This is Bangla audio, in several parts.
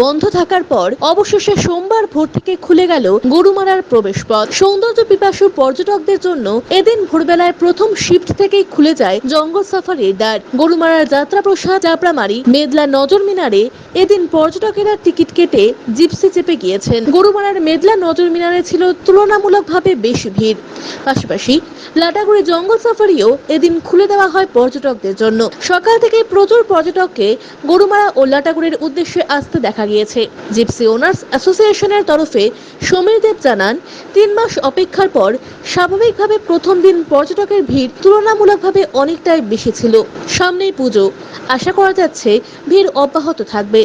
বন্ধ থাকার পর অবশেষে সোমবার ভোর থেকে খুলে গেল গরুমারার প্রবেশপথ। সৌন্দর্য পিপাসু পর্যটকদের জন্য এদিন ভোরবেলায় প্রথম শিফট থেকেই খুলে যায় জঙ্গল সাফারির দ্বার। গরুমারার যাত্রা প্রসাদ, চাপড়ামারি, মেদলা নজর মিনারে এদিন পর্যটকেরা টিকিট কেটে জিপসি চেপে গিয়েছেন। গরুমারার মেদলা নজর মিনারে ছিল তুলনামূলকভাবে বেশি ভিড়। পাশাপাশি লাটাগুড়ি জঙ্গল সাফারিও এদিন খুলে দেওয়া হয় পর্যটকদের জন্য। সকাল থেকে প্রচুর পর্যটককে গরুমারা ও লাটাগুড়ির উদ্দেশ্যে আসতে দেখা গিয়েছে। জিপসি ওনার্স অ্যাসোসিয়েশনের তরফে সমীর দেব জানান, তিন মাস অপেক্ষার পর স্বাভাবিকভাবে প্রথম দিন পর্যটকের ভিড় তুলনামূলকভাবে অনেকটাই বেশি ছিল। সামনেই পুজো। আশা করা যাচ্ছে ভিড় অব্যাহত থাকবে।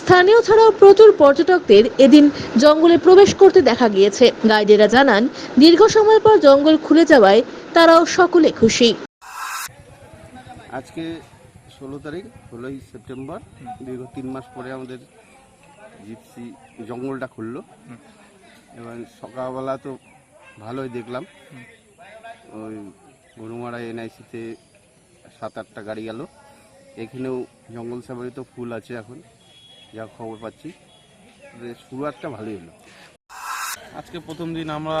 স্থানীয় ছাড়াও প্রচুর পর্যটকদের এদিন জঙ্গলে প্রবেশ করতে দেখা গিয়েছে। গাইডেরা জানান, দীর্ঘ সময় পর জঙ্গল খুলে যাওয়ায় তারাও সকলে খুশি। আজকে ষোলো তারিখ, ষোলোই সেপ্টেম্বর, দীর্ঘ তিন মাস পরে আমাদের জিপসি জঙ্গলটা খুললো। এবং সকালবেলা তো ভালোই দেখলাম। ওই গরুমারা এনআইসিতে সাত আটটা গাড়ি গেল। এখানেও জঙ্গল সাফারি তো ফুল আছে এখন, যা খবর পাচ্ছি। শুরুয়াতটা ভালোই হলো। আজকে প্রথম দিন আমরা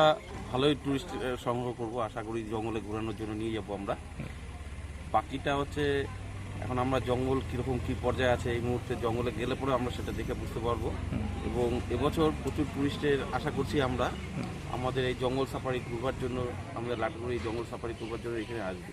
ভালোই টুরিস্ট সংগ্রহ করব। আশা করি জঙ্গলে ঘোরানোর জন্য নিয়ে যাব আমরা। বাকিটা হচ্ছে এখন আমরা জঙ্গল কীরকম কী পর্যায়ে আছে, এই মুহূর্তে জঙ্গলে গেলে পরে আমরা সেটা দেখে বুঝতে পারব। এবং এবছর প্রচুর টুরিস্টের আশা করছি আমরা। আমাদের এই জঙ্গল সাফারি ঘুরবার জন্য আমাদের লাটগুড়ি জঙ্গল সাফারি ঘুরবার জন্য এখানে আসবে।